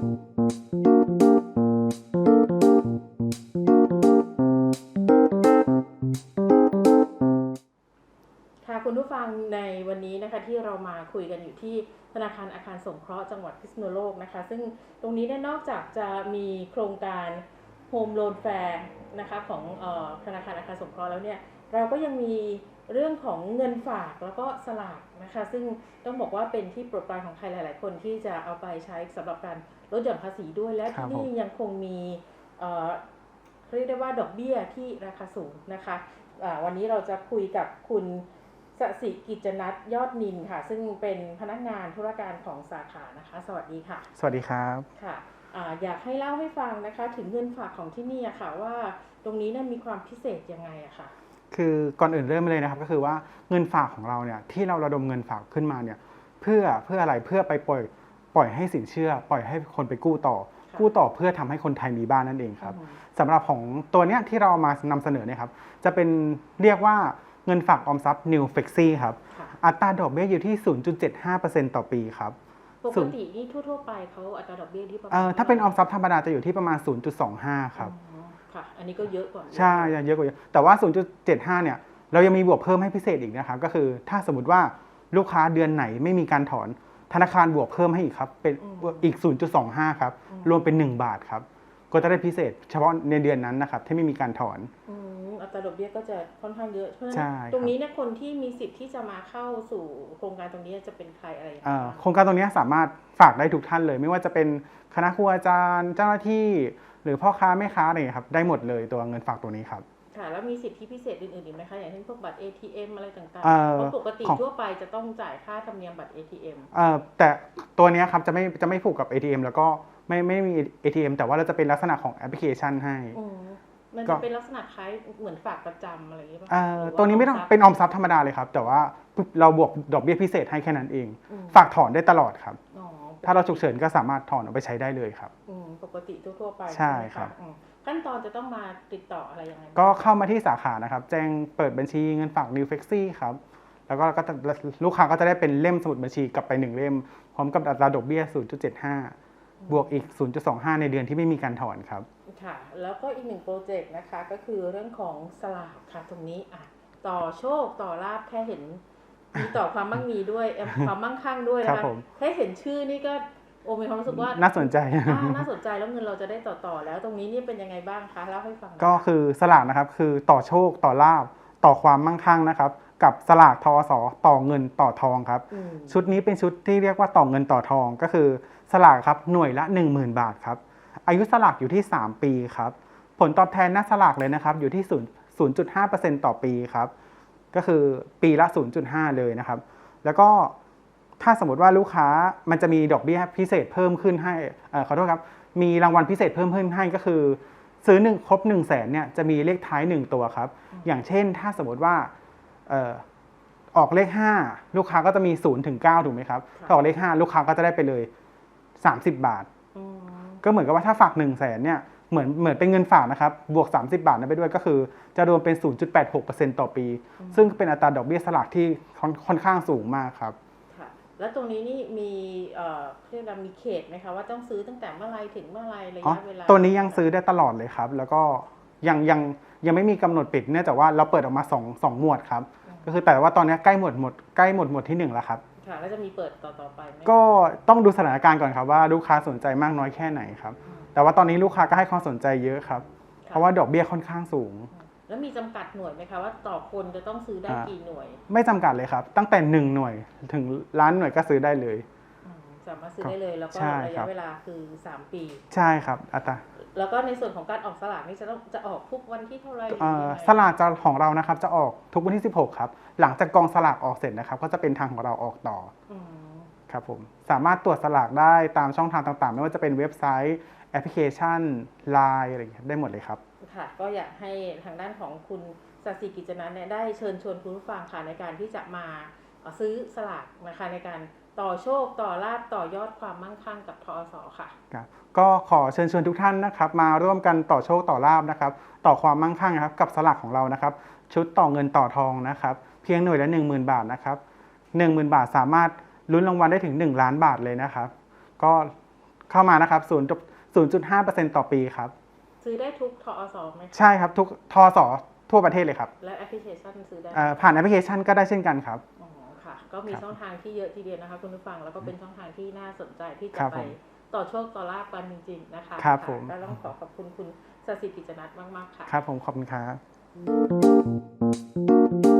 ค่ะคุณผู้ฟังในวันนี้นะคะที่เรามาคุยกันอยู่ที่ธนาคารอาคารสงเคราะห์จังหวัดพิษณุโลกนะคะ ซึ่งตรงนี้เนี่ยนอกจากจะมีโครงการโฮมโลนแฟร์นะคะของออธนาคารอาคารสงเคราะห์แล้วเนี่ยเราก็ยังมีเรื่องของเงินฝากแล้วก็สลากนะคะ ซึ่งต้องบอกว่าเป็นที่โปรดปรานของใครหลาย ๆ คนที่จะเอาไปใช้สำหรับการ ลดหย่อนภาษีด้วยและครัที่บผมนี่ยังคงมีเอ่อเรียกได้ว่าดอกเบี้ยที่ราคาสูงนะคะอ่าวันนี้เราจะคุยกับคุณสสิกิจนัทยอดนินค่ะ ซึ่งเป็นพนักงานธุรการของสาขานะคะ สวัสดีค่ะ สวัสดีครับค่ะอาอยากให้เล่าให้ฟังนะคะ ถึงเงินฝากของที่นี่อะค่ะ ว่าตรงนี้เนี่ยมีความพิเศษยังไงอะค่ะ คือก่อนอื่นเริ่มเลยนะครับ ก็คือว่าเงินฝากของเราเนี่ยที่เราระดมเงินฝากขึ้นมาเนี่ยเพื่อเพื่ออะไรเพื่อไปปล่อย ปล่อยให้สินเชื่อ ปล่อยให้คนไปกู้ต่อค่ะกู้ต่อเพื่อทำให้คนไทยมีบ้านนั่นเองครับอืมสำหรับของตัวเนี้ยที่เราเอามานำเสนอเนี่ยครับจะเป็นเรียกว่าเงินฝากออมทรัพย์ New Flexi ครับค่ะอัตราดอกเบี้ยอยู่ที่ 0.75%ต่อปีครับปกตินี่ทั่วๆไปเขาอัตราดอกเบี้ยที่ประมาณเอ่อถ้าเป็นออมทรัพย์ธรรมดาจะอยู่ที่ประมาณ 0.25 ครับอ๋อค่ะ อันนี้ก็เยอะกว่าใช่ยังเยอะกว่าเยอะแต่ว่า 0.75 เนี่ย เรายังมีบวกเพิ่มให้พิเศษอีกนะครับ ก็คือถ้าสมมติว่าลูกค้าเดือนไหนไม่มีการถอน ธนาคารบวกเพิ่มให้อีกครับ เป็นอีก 0.25 ครับ รวมเป็น 1 บาทครับ ก็จะได้พิเศษ เฉพาะในเดือนนั้นนะครับที่ไม่มีการถอนอืมอัตราดอกเบี้ยก็จะค่อนข้างเยอะ เพราะฉะใช่นั้นครับตรงนี้เนี่ยคนที่มีสิทธิ์ที่จะมาเข้าสู่โครงการตรงนี้จะเป็นใครอะไรอย่างเอ่เงี้อยโครงการตรงนี้สามารถฝากได้ทุกท่านเลย ไม่ว่าจะเป็นคณะครูอาจารย์ เจ้าหน้าที่ หรือพ่อค้าแม่ค้าอะไรอย่างเงี้ยครับ ได้หมดเลยตัวเงินฝากตัวนี้ครับ ค่ะแล้วมีสิทธิพิเศษอื่นๆอีกไหมคะ อย่างเช่นพวกบัตร ATM อะไรต่างๆเอ่อเพราะปกติของ ทั่วไปจะต้องจ่ายค่าธรรมเนียมบัตร ATM เอ่อแต่ตัวเนี้ยครับจะไม่จะไม่ผูกกับ ATM แล้วก็ไม่ไม่มี ATM แต่ว่าเราจะเป็นลักษณะของแอปพลิเคชันให้ อืมมันก็ จะเป็นลักษณะคล้ายเหมือนฝากประจำอะไรอย่างเงี้ยป่ะเอ่อหรืาตัวนี้ไม่ต้องทรัพย์เป็นออมทรัพย์ธรรมดาเลยครับ แต่ว่าเราบวกดอกเบี้ยพิเศษให้แค่นั้นเอง อืมฝากถอนได้ตลอดครับ อ๋อ ถ้าเราฉุกเฉินก็สามารถถอนเอาไปใช้ได้เลยครับ อืมปกติทั่วๆไปใช่ไหมะครับ อืมขั้นตอนจะต้องมาติดต่ออะไรยังไงบ้างก็เข้ามาที่สาขานะครับ แจ้งเปิดบัญชีเงินฝาก New f l e x i ครับ แล้วก็ก็จะลูกค้าก็จะได้เป็นเล่มสมุดบัญชีกลับไปหนึ่งเล่ม พร้อมกับอัตราดอกเบี้ย 0.75 บวกอีก 0.25 ในเดือนที่ไม่มีการถอนครับ ค่ะ แล้วก็อีกหนึ่งโปรเจกต์นะคะ ก็คือเรื่องของสลากค่ะตรงนี้อะต่อโชคต่อลาบแค่เห็น มีต่อความมั่งมีด้วยเอิ่มความมั่งคั่งด้วยนะครัคะบผม แค่เห็นชื่อนี่ก็โอมีความรู้สึกว่าน่าสนใจ อ่าน่าสนใจแล้วเงินเราจะได้ต่อต่อแล้ว ตรงนี้นี่เป็นยังไงบ้างคะเล่าให้ฟังหน่อยก็คือสลากนะครับคือต่อโชคต่อลาบต่อความมั่งคั่งนะครับ กับสลากทอสต่อเงินต่อทองครับ อืมชุดนี้เป็นชุดที่เรียกว่าต่อเงินต่อทองก็คือสลากครับหน่วยละ 10,000 บาทครับ อายุสลากอยู่ที่ 3 ปีครับ ผลตอบแทนหน้าสลากเลยนะครับอยู่ที่0 0.5%ต่อปีครับ ก็คือปีละ 0.5 เลยนะครับ แล้วก็ถ้าสมมติว่าลูกค้ามันจะมีดอกเบี้ยพิเศษเพิ่มขึ้นให้เอ่อขอโทษครับ มีรางวัลพิเศษเพิ่มขึ้นให้ก็คือ ซื้อหนึ่งครบ1 0 0 0 0แสนเนี่ยจะมีเลขท้าย 1 ตัวครับ อย่างเช่นถ้าสมมติว่าเอ่อออกเลข 5 ลูกค้าก็จะมี0ถึง9ถูกไหมครับค่ะถ้าออกเลข 5 ลูกค้าก็จะได้ไปเลย 30 บาทอืมก็เหมือนกับว่าถ้าฝาก1 0 0 0 0แสนเนี่ย เหมือนเหมือนเป็นเงินฝากนะครับ บวก 30 บาทนั้นไปด้วยก็คือ จะรวมเป็น 0.86%ต่อปี ซึ่งเป็นอัตราดอกเบี้ยสลากที่ค่อนค่อนข้างสูงมากครับค่ะแล้วตรงนี้นี่มีเอ่อเรียกว่ามีเขตไหมคะว่าต้องซื้อตั้งแต่เมื่อไรถึงเมื่อไรระอ๋อยะเวลาตัวนี้ยังซื้อได้ตลอดเลยครับ แล้วก็ยังยังยังไม่มีกำหนดปิดเนื่องจากว่าเราเปิดออกมา2งหมวดครับ ก็คือแต่ว่าตอนนี้ใกล้หมวดหมดใกล้หมวดหมวดที่หนึ่งแล้วครับ ค่ะแล้วจะมีเปิดต่อต่อไปไหมก็ต้องดูสถานการณ์ก่อนครับว่าลูกค้าสนใจมากน้อยแค่ไหนครับ แต่ว่าตอนนี้ลูกค้าก็ให้ความสนใจเยอะครับ เพราะว่าดอกเบี้ยค่อนข้างสูง แล้วมีจำกัดหน่วยไหมคะว่าต่อคนจะต้องซื้อได้อ่ากี่หน่วย ไม่จำกัดเลยครับ ตั้งแต่1หน่วยถึงล้านหน่วยก็ซื้อได้เลยอืมสามารถซื้อได้เลยแล้วก็ใช่ระครัยะบ เวลาคือ 3 ปี ใช่ครับอัตราแล้วก็ในส่วนของการออกสลากนี่จะต้องจะออกทุกวันที่เท่าไหร่หรือเอ่อยังไงสลากจะของเรานะครับจะออกทุกวันที่ 16 ครับ หลังจากกองสลากออกเสร็จนะครับ ก็จะเป็นทางของเราออกต่อ อืม ครับผมสามารถตรวจสลากได้ตามช่องทางต่างๆ ไม่ว่าจะเป็นเว็บไซต์แอปพลิเคชัน Line อะไรอย่างเงี้ยได้หมดเลยครับ ค่ะ ก็อยากให้ทางด้านของคุณสัสิกิจนันท์เนี่ยได้เชิญชวนคุณผู้ฟังค่ะในการที่จะมาเอ่อซื้อสลากนะคะในการต่อโชคต่อลาบต่อยอดความมั่งคั่งกับทอสค่ะครับก็ขอเชิญชวนทุกท่านนะครับ มาร่วมกันต่อโชคต่อลาบนะครับ ต่อความมั่งคั่งนะครับ กับสลากของเรานะครับ ชุดต่อเงินต่อทองนะครับ เพียงหน่วยละ 10,000 บาทนะครับ 10,000 บาทสามารถ ลุ้นรางวัลได้ถึง 1 ล้านบาทเลยนะครับ ก็เข้ามานะครับ0 0.5%ต่อปีครับ ซื้อได้ทุกทอสไหมคะใช่ครับทุกทอสอทั่วประเทศเลยครับและแอปพลิเคชันซื้อได้ไหมเอ่อผ่านแอปพลิเคชันก็ได้เช่นกันครับ อ๋อค่ะ ก็มีครับช่องทางที่เยอะทีเดียวนะคะคุณผู้ฟังแล้วก็เป็นช่องทางที่น่าสนใจที่จะครับไปผมต่อโชคต่อลาบกันจริงๆนะคะครับะผม ก็ต้องขอขอบคุณคุณสศิกิจนัทมากๆค่ะ ครับผมขอบคุณครับ